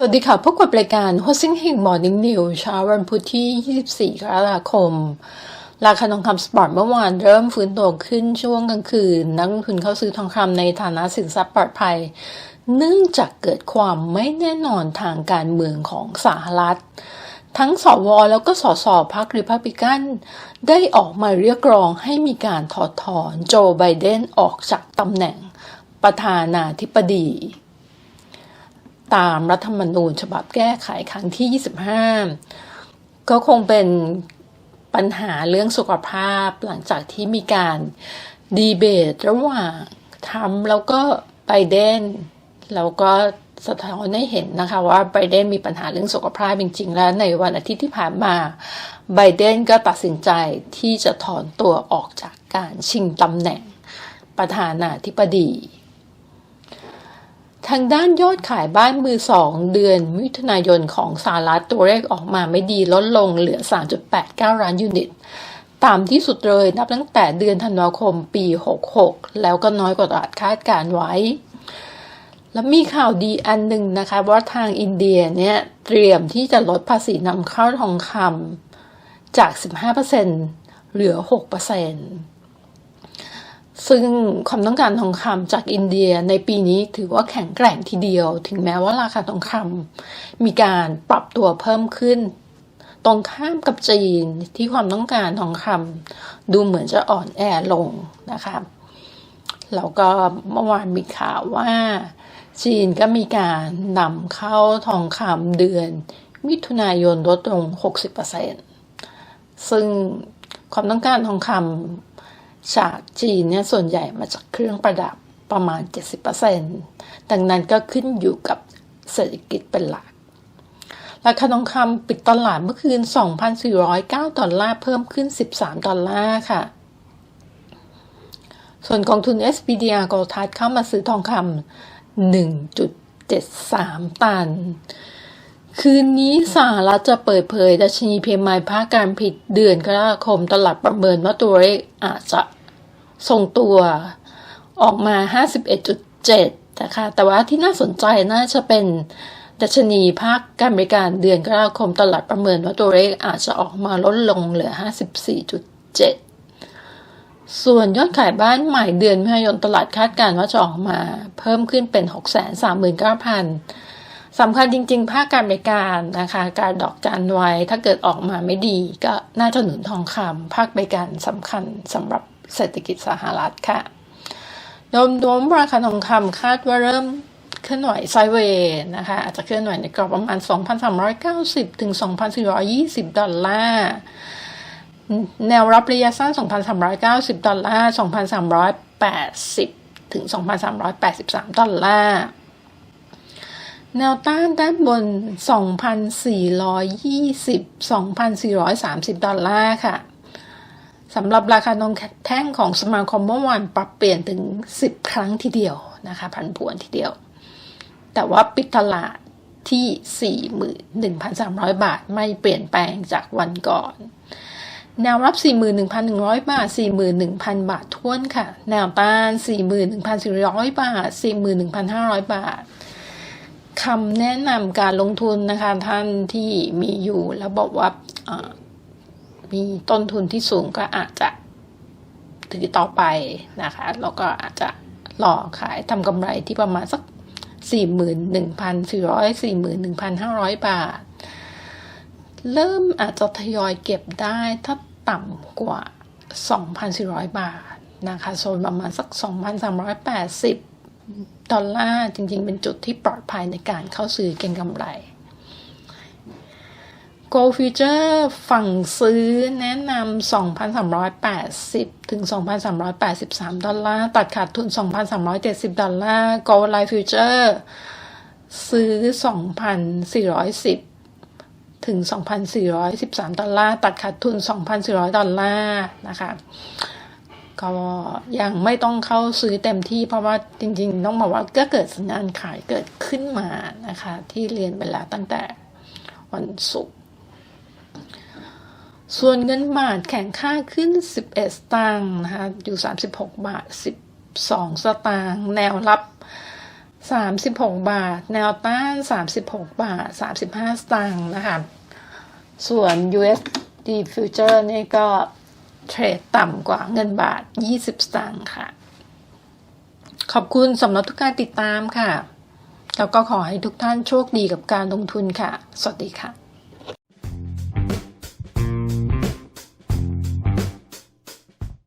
สวัสดีค่ะพบกับรายการ h o s i n g h i n g Morning New เช้าวันพุธที่ 24 กรกฎาคม ราคาทองคำสปอร์ตเมื่อวานเริ่มฟื้นตัวขึ้นช่วงกลางคืน นักลงทุนเข้าซื้อทองคำในฐานะสินทรัพย์ปลอดภัย เนื่องจากเกิดความไม่แน่นอนทางการเมืองของสหรัฐ ทั้งสวแล้วก็สสพรรคริพับลิกัน ได้ออกมาเรียกร้องให้มีการถอดถอนโจไบเดนออกจากตำแหน่งประธานาธิบดี ตามรัฐธรรมนูญฉบับแก้ไขครั้งที่ 25 ก็คงเป็นปัญหาเรื่องสุขภาพหลังจากที่มีการดีเบตระหว่างทรัมป์แล้วก็ไบเดนแล้วก็สะท้อนให้เห็นนะคะว่าไบเดนมีปัญหาเรื่องสุขภาพจริง ๆ แล้วในวันอาทิตย์ที่ผ่านมาไบเดนก็ตัดสินใจที่จะถอนตัวออกจากการชิงตำแหน่งประธานาธิบดี ทางด้านยอดขายบ้านมือสองเดือนมิถุนายนของสหรัฐตัวเลขออกมาไม่ดีลดลงเหลือ 3.89 ล้านยูนิตตามที่สุดเลยนับตั้งแต่เดือนธันวาคมปี 66 แล้วก็น้อยกว่าตลาดคาดการไว้ แล้วมีข่าวดีอันหนึ่งนะคะว่าทางอินเดียเนี่ย เตรียมที่จะลดภาษีนำเข้าทองคำจาก 15%เหลือ 6% ซึ่งความต้องการทองคำจากอินเดียในปีนี้ถือว่าแข็งแกร่งทีเดียว ถึงแม้ว่าราคาทองคำมีการปรับตัวเพิ่มขึ้น ตรงข้ามกับจีนที่ความต้องการทองคำดูเหมือนจะอ่อนแอลงนะคะแล้วก็เมื่อวานมีข่าวว่า จีนก็มีการนำเข้าทองคำเดือน มิถุนายนลดลง 60%ซึ่งความต้องการทองคำ จากจีนเนี่ยส่วนใหญ่มาจากเครื่องประดับประมาณ 70%ดังนั้นก็ขึ้นอยู่กับเศรษฐกิจเป็นหลัก ราคาทองคำปิดตลาดเมื่อคืน 2,409 ดอลลาร์เพิ่มขึ้น 13 ดอลลาร์ค่ะ ส่วนกองทุน SPDR Gold Trust เข้ามาซื้อทองคำ1.73 ตัน คืนนี้สหรัฐจะเปิดเผยดัชนีเพียภาคการผิดเดือนกรกฎาคมตลาดประเมินว่าตัวเลขอาจจะ ทรงตัวออกมา 51.7 นะคะ แต่ว่าที่น่าสนใจน่าจะเป็นดัชนีภาคการบริการเดือนกรกฎาคมตลาดประเมินว่าตัวเลขอาจจะออกมาลดลงเหลือ 54.7 ส่วนยอดขายบ้านใหม่เดือนมิถุนายนตลาดคาดการณ์ว่าจะออกมาเพิ่มขึ้นเป็น 639,000 สำคัญจริงๆ ภาคการบริการนะคะ การดอกจันไว้ถ้าเกิดออกมาไม่ดีก็น่าจะหนุนทองคำภาคบริการสำคัญสำหรับ เศรษฐกิจสหรัฐค่ะโดมโดมราคาทองคำคาดว่าเริ่มเคลื่อนไหวไซเวย์นะคะอาจจะเคลื่อนไหวในกรอบประมาณ 2,390 ถึง 2,420 ดอลลาร์ แนวรับระยะสั้น 2,390 ดอลลาร์ 2,380 ถึง 2,383 ดอลลาร์ แนวต้านด้านบน 2,420 2,430 ดอลลาร์ค่ะ สำหรับราคาทองแท่งของสมาคมเมื่อวานปรับเปลี่ยนถึง 10 ครั้งทีเดียวนะคะผันผวนทีเดียว แต่ว่าปิดตลาดที่ 41,300 บาทไม่เปลี่ยนแปลงจากวันก่อน แนวรับ 41,100 บาท 41,000 บาทท้วนค่ะ แนวต้าน 41,400 บาท 41,500 บาทคำแนะนำการลงทุนนะคะท่านที่มีอยู่แล้วบอกว่า มีต้นทุนที่สูงก็อาจจะถือต่อไปนะคะแล้วก็อาจจะหล่อขายทำกำไรที่ประมาณสัก 41,400 41,500 บาท เริ่มอาจจะทยอยเก็บได้ถ้าต่ำกว่า 2,400 บาทนะคะโซนประมาณสัก 2,380 ดอลลาร์จริงๆ เป็นจุดที่ปลอดภัยในการเข้าซื้อเก็งกำไร Gold Future ฝั่งซื้อแนะนำ 2,380 ถึง 2,383 ดอลลาร์ ตัดขาดทุน 2,370 ดอลลาร์ Gold Life Future ซื้อ 2,410 ถึง 2,413 ดอลลาร์ ตัดขาดทุน 2,400 ดอลลาร์นะคะ ก็ยังไม่ต้องเข้าซื้อเต็มที่เพราะว่าจริงๆ ต้องบอกว่าก็เกิดสัญญาณขายเกิดขึ้นมานะคะ ที่เรียนไปแล้วตั้งแต่วันศุกร์ ส่วนเงินบาทแข็งค่าขึ้น 11 สตางค์นะคะ อยู่ 36 บาท 12 สตางค์ แนวรับ 36 บาท แนวต้าน 36 บาท 35 สตางค์นะคะ ส่วน USD Future นี่ก็เทรดต่ำกว่าเงินบาท 20 สตางค์ค่ะ ขอบคุณสำหรับทุกการติดตามค่ะ แล้วก็ขอให้ทุกท่านโชคดีกับการลงทุนค่ะ สวัสดีค่ะ